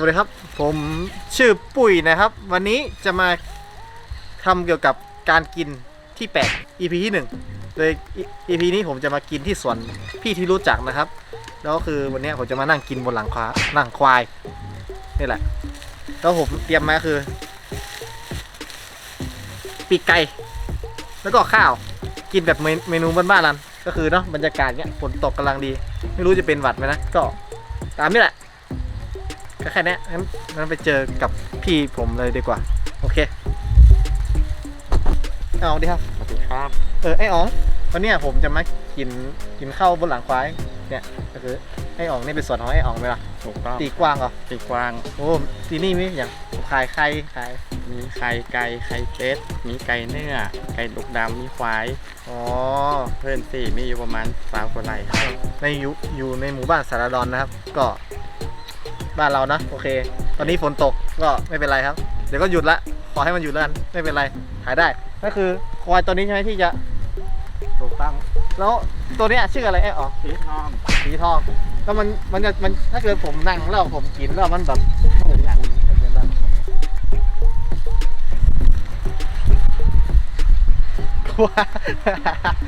วัสดีครับ ผมชื่อปุ๋ยนะครับ วันนี้จะมาทำเกี่ยวกับการกินที่แปลก EP ที่หนึ่งโดย EP นี้ผมจะมากินที่สวนพี่ที่รู้จักนะครับ แล้วก็คือวันนี้ผมจะมานั่งกินบนหลังควาหลังควายนี่แหละ แล้วผมเตรียมมาคือ ปีกไก่ แล้วก็ข้าว กินแบบเมนเมนูบ้านๆนั้นก็คือเนาะบรรยากาศเนี้ยฝนตกกำลังดี ไม่รู้จะเป็นหวัดไหมนะ ก็ตามนี่แหละ ก็แค่เนี้ยงั้นงั้นไปเจอกับพี่ผมเลยดีกว่า โอเคไอ้อ๋องดีครับ สวัสดีครับ เออไอ้อ๋องวันเนี้ยผมจะมากินกินข้าวบนหลังควายเนี่ยก็คือไอ้อ๋องนี่เป็นส่วนของไอ้อ๋องไหมล่ะถูกต้องตีกว้างเหรอตีกวาง โอ้ที่นี่มีอย่างขายไข่ขายมีไข่ไก่ไข่เป็ดมีไก่เนื้อไก่ลูกดำมีควายอ๋อเพื่อนสี่มีอยู่ประมาณสามกว่าไร่ครับในอยู่อยู่ในหมู่บ้านสารดอนนะครับ ก็ บ้านเรานะโอเค ตอนนี้ฝนตกก็ไม่เป็นไรครับ เดี๋ยวก็หยุดละขอให้มันหยุดแล้วกันไม่เป็นไรถ่ายได้ก็คือควายตัวนี้ใช่ไหมที่จะถูกต้องแล้วตัวเนี้ยชื่ออะไรไอ้อ๋อสีทองสีทองแล้วมันมันจะมันถ้าเกิดผมนั่งแล้วผมกินแล้วมันแบบเป็นอย่างกลัว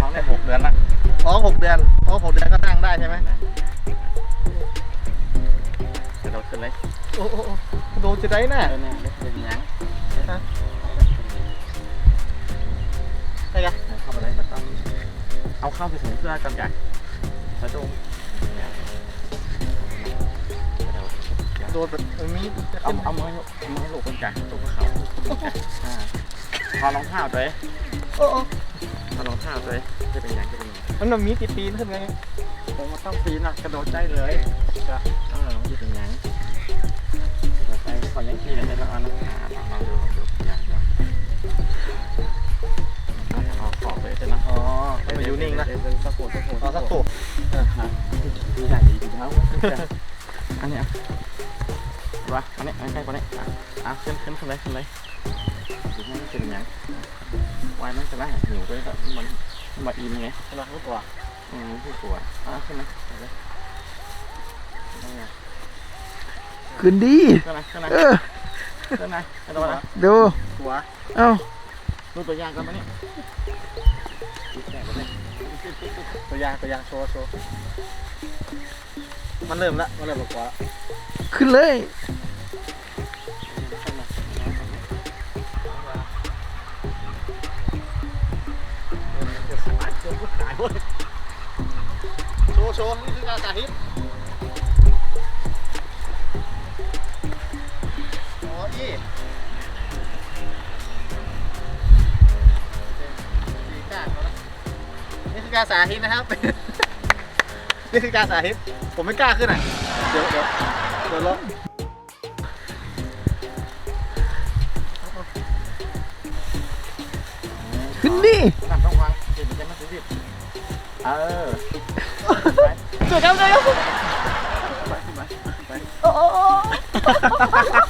ท้องได้หกเดือนละท้องหกเดือนท้องหกเดือนก็นั่งได้ใช่ไหม กระโดดขึ้นเลยโอ้โอ้โอ้โดนจะได้น่ะเออเนี่ยเล็กเป็นยังใช่ไงเข้าไปเลยมันต้องเอาเข้าไปถึงเสื้อกันใหญ่กระโดดกระโดดโดนแบบมันมีจะเอาขึ้นเอามือเอามือลูกคนใหญ่ลูกเขาอ่าพอรองเท้าตัวเองโอ้โอ้พอรองเท้าตัวเองจะเป็นยังจะเป็นยังมันแบบมีตีปีนขึ้นไงผมว่าต้องปีนอะกระโดดได้เลยจะเออมันจะเป็นยังกระโอยังปีนได้แล้วเอานะอ่าลองลองดูลอย่างอย่างเอาขอบเลยใช่ไหมอ๋อให้มันอยู่นิ่งนะสักปูสักปูเอาสักตัวดีใหญ่ดีดีเท้าอันนี้อะวะอันนี้อันนี้ใกล้กว่านี้อะขึ้นขึ้นขึ้นเลยขึ้นเลยดูให้เป็นยังวายมันจะได้หิวด้วยแบบมันมาอิ่มไงใช่ไหมรู้ตัวอืมผู้ป่วอะขึ้นมาขึ้นเลย ขึ้นมาขึ้นดีขึ้นมาขึ้นมาเออขึ้นมากระโดดนะดูตัวเอ้าดูตัวอย่างกันมานี่ตัวอยางตัวอยางโชว์โชว์มันเริ่มละมันเริ่มหลบกว่าละขึ้นเลยโชว์โชว์นี่คือการสาธิต อ๋ออีดีก้าเขานะนี่คือการสาธิตนะครับ นี่คือการสาธิต ผมไม่กล้าขึ้นอะ เดี๋ยวเดี๋ยวเดี๋ยวลงขึ้นดิตัดต้องวางเดี๋ยวมันจะไม่ถึงดิเออช่วยกันเลยครับไปขึ้นไปไป โอ้โหทำเลย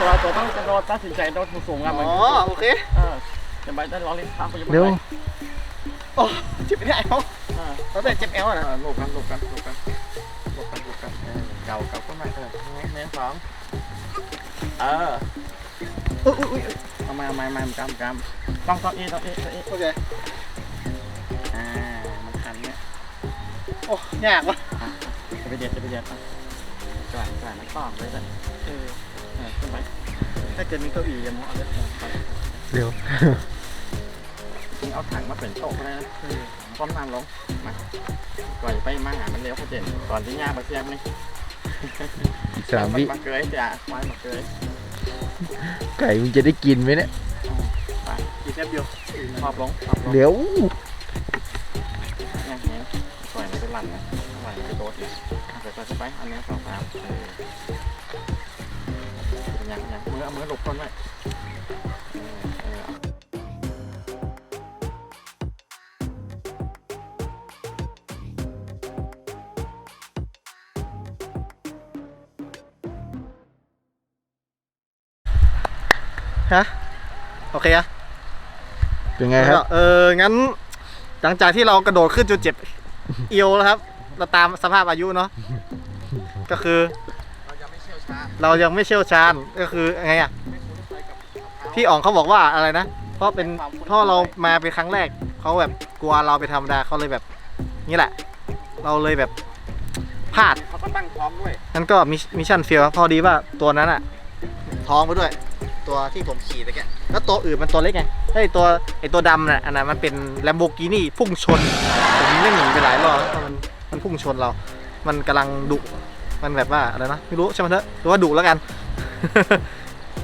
ตัวตัวต้องกระโดดตัดสินใจโดดสูงๆอะมันอ๋อโอเคเออจะไปได้รอเล่นทางไปยังเร็วโอ้เจ็บไม่ได้เขาเออเราแต่เจ็บแอลเอนะอลูกกันลูกกันลูกกันลูกกันลูกกันเออเก่าเก่าก็ไม่เออเน้นสองเอออุ้ยอุ้ยอุ้ยเอามาเอามาเอามากำกำต้องต้องเอต้องเอต้องเอโอเคอ่ามันคันเนี่ยโอ้ยากว่ะอะจะไปเด็ดจะไปเด็ดอะกลายกลายมันต้องเลยจ้ะเออเออขึ้น ไปถ้าเกิดมีเก้าอี้ยังเหมาะเลยเร็วจริงเอาถังมาเป็นโต๊ะก็ได้นะก้มน้ำลงมาก่อนจะไปมาหามันเร็วเขาเด่นก่อนที่ย่ามาเสียบนี่สามวิมาเกยจ้ะไว้มาเกยไก่มึงจะได้กินไหมเนี่ยไปกี่เทปเดียวขอบลงขอบลงเดี๋ยวเนี่ยเนี้ยปล่อยมันไปหลั่นนะปล่อยมันไปโดดเนี่ยเอาไปไปไปอันนี้สองสามเออ ยังยังมือเอามือหลบคนไว้เออเออเอาฮะโอเคอะเป็นไงครับ เออ งั้น หลังจากที่เรากระโดดขึ้นจนเจ็บ เอียวแล้วครับ เราตามสภาพอายุเนาะ ก็คือ เรายังไม่เชี่ยวชาญเรายังไม่เชี่ยวชาญก็คือไงอะไม่คุ้นเคยกับมะพร้าวพี่อ๋องเขาบอกว่าอะไรนะ เพราะเป็นเพ่อเรามาเป็นครั้งแรกเขาแบบกลัวเราไปธรรมดาเขาเลยแบบนี่แหละ เราเลยแบบพลาดเขาก็ตั้งท้องด้วยนั่นก็มิชชั่นเฟีลพอดีว่าตัวนั้นอะท้องไปด้วย ตัวที่ผมขี่ตะแกแล้วตัวอื่นมันตัวเล็กไงไอ้ตัวไอ้ตัวดำน่ะอันนั้นมันเป็นแลมโบกินี่พุ่งชนผมเล่นหนีไปหลายรอบแล้วเพราะมันมันพุ่งชนเรา มันกำลังดุ มันแบบว่าอะไรนะไม่รู้ใช่ไหมเถอะหรือว่าดุแล้วกัน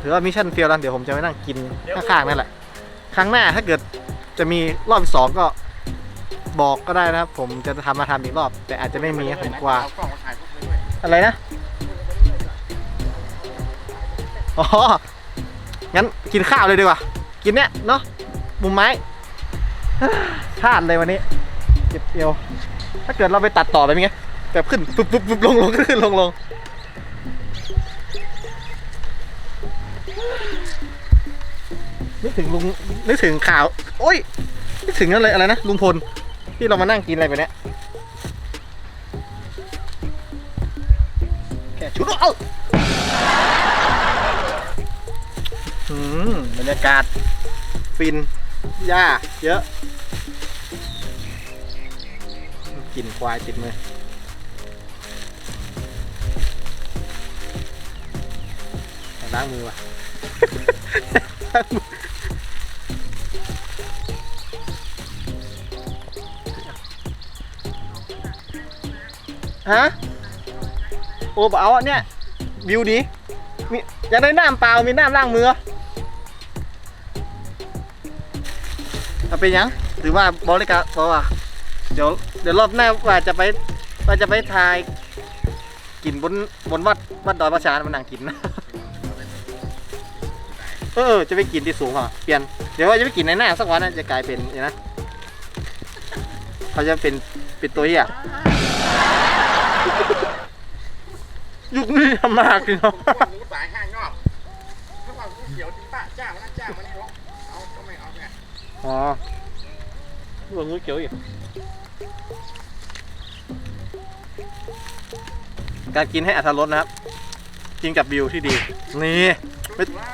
ถือว่ามิชชั่นเฟีลแล้วเดี๋ยวผมจะไปนั่งกินข้างๆนั่นแหละ ครั้งหน้าถ้าเกิดจะมีรอบที่สองก็บอกก็ได้นะครับ ผมจะทำมาทำอีกรอบ แต่อาจจะไม่มีผมกลัวอะไรนะอ๋องั้นกินข้าวเลยดีกว่า กินเนี้ยเนาะมุมไม้พลาดเลยวันนี้เจ็บเอวถ้าเกิดเราไปตัดต่อแบบนี้ไง แบบขึ้นปุ๊บปุ๊บปุ๊บลงลงขึ้นลงลงนึกถึงลุงนึกถึงข่าว โอ้ยนึกถึงนั่นเลยอะไรนะลุงพลที่เรามานั่งกินอะไรแบบเนี้ยแค่ชุดเอาอืมบรรยากาศ ฟินหญ้าเยอะกลิ่นควายติดมือ ล้างมือว่ะ ฮะ โอ้เอาอะเนี่ย วิวดี มีอยากได้น้ำเปล่า มีน้ำล้างมือเอาเป็นยัง หรือว่าบริการบอกว่า เดี๋ยว เดี๋ยวรอบหน้าว่าจะไป ว่าจะไปทายกินบนบนวัดวัดดอยประชามานั่งกินนะ เออจะไปกินที่สูงอะเปลี่ยนเดี๋ยวว่าจะไปกินในหน้าสักวันนะจะกลายเป็นอย่างนะเขาจะเป็นเป็นตัวเหี้ยยุคนี้ทำมากจริงเนาะหมูสายห้างนอกถ้าว่ากูเขียวจริงป่ะจ้ามานั่งจ้ามานี่หรอเอาก็ไม่เอาไงอ๋อหัวงูเขียวอีกการกินให้อัตรสนะครับ กินกับวิวที่ดี นี่ไม่ ว้า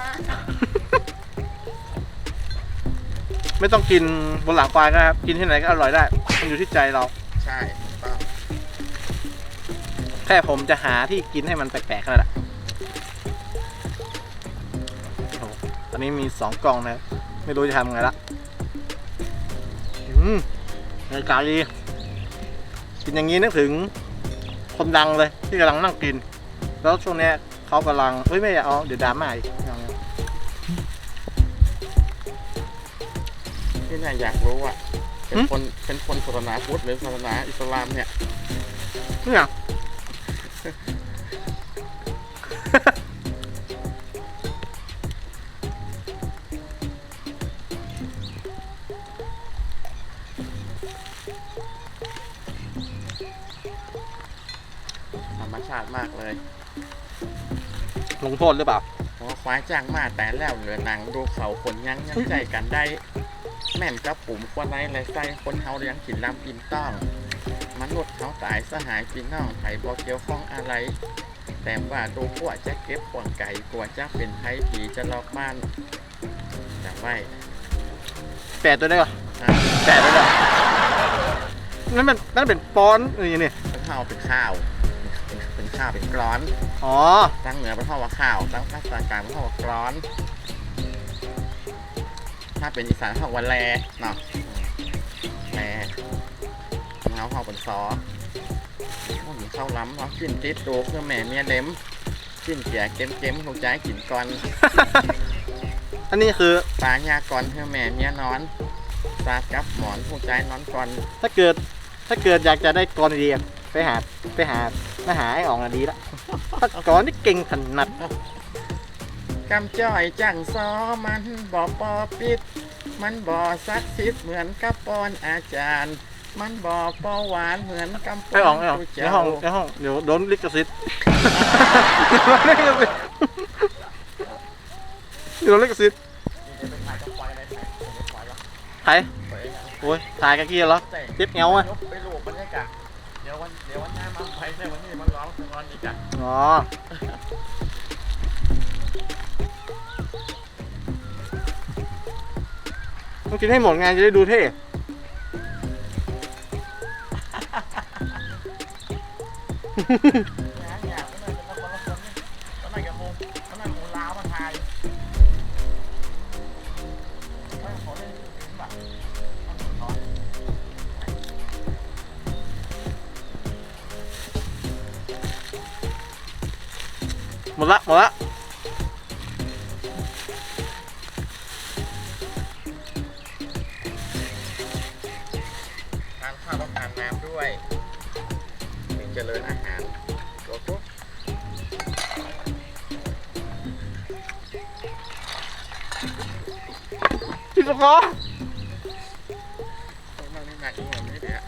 ไม่ต้องกินบนหลังควายก็ครับ กินที่ไหนก็อร่อยได้ มันอยู่ที่ใจเรา ใช่ต้องแค่ผมจะหาที่กินให้มันแปลกๆแค่นั้นแหละโอ้โหตอนนี้มีสองกล่องนะครับไม่รู้จะทำไงละอืมบรรยากาศดีกินอย่างนี้นึกถึงคนดังเลยที่กำลังนั่งกิน แล้วช่วงเนี้ยเขากำลังเฮ้ยไม่เอาเดี๋ยวดราม่าอีก ที่เนี่ยอยากรู้อะ เป็นคนเป็นคนศาสนาพุทธหรือศาสนาอิสลามเนี่ยเนี่ยธรรมชาติมากเลยลงโทษหรือเปล่าเพราะว่าควายจ้างมาแต่แล้วเหลือหนังดูเขาคนยังยังใจกันได้ แม่นกับปุ่มควนไรไรใส่คนเฮาเลี้ยงกินลำกินต้องมนุษย์เขาตายสหายพี่น้องไผ่บ่เกี่ยวข้องอะไร แต่ว่าดูกว่าจะเก็บป่วงไก่กว่าจะเป็นไผ่ผีจะลอกบ้านจำไว้แปดตัวได้ป่ะนะแปดตัวได้นั่นมันนั่นเป็นปอนนี่นี่เป็นข้าวเป็นข้าวเป็นเป็นข้าวเป็นกร้อน อ๋อตั้งเหนือเป็นข้าวว่าข้าวตั้งภาคกลางเป็นข้าวว่ากร้อน ถ้าเป็นอีสานข้าวว่าแลเนาะแลเงาข้าวเป็นซอพวกนี้ข้าวล้ำเนาะกินติดตัวเพื่อแม่เมียเล็มกินเกียเก็มเก็มๆคงใจกินก่อนอันนี้คือปลายาก่อนเพื่อแม่เมียนอนสาดกับหมอนคงใจนอนก่อน ถ้าเกิด ถ้าเกิดอยากจะได้กรดีอะไปหาไปหามาหาไอ้อ่องอะดีละถ้ากรที่เก่งถนัด กำจ้อยจังซอมันบ่ปอปิด มันบ่ซักซิดเหมือนกับปอนอาจารย์ มันบ่ปอหวานเหมือนกำปไอ้อ่องไอ้อ่องผู้ในเจ้าห้องในห้องเดี๋ยวโดนลิขสิทธิ์โดนลิขสิทธิ์โดนลิขสิทธิ์ใครโอ้ยถ่ายกันกี้เหรอเจ็บเงาอะไปลูกบรรยากาศเดี๋ยววันเดี๋ยววันหน้ามาไปในวันนี้มันร้องร้องอนอีกอะอ๋อ ต้องกินให้หมดไงจะได้ดูเท่เนี่ยเนี่ยก็เลย พี่สกอมันไม่หนักหัวไม่เดี๋ยว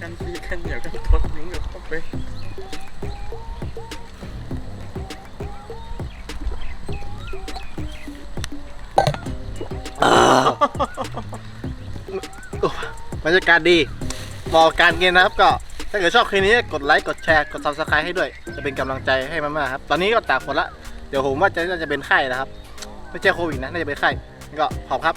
กันปีกันเหนียวกันทดยุ้งกับเข้าไปบรรยากาศดีเหมาะกับการกินนะครับก็ถ้าเกิดชอบคลิปนี้กดไลค์กดแชร์กด subscribe ให้ด้วย จะเป็นกำลังใจให้มากๆครับ ตอนนี้ก็ตากฝนละ เดี๋ยวผมว่าจะน่าจะเป็นไข้นะครับ ไม่ใช่โควิดนะ น่าจะเป็นไข้ก็ขอบครับ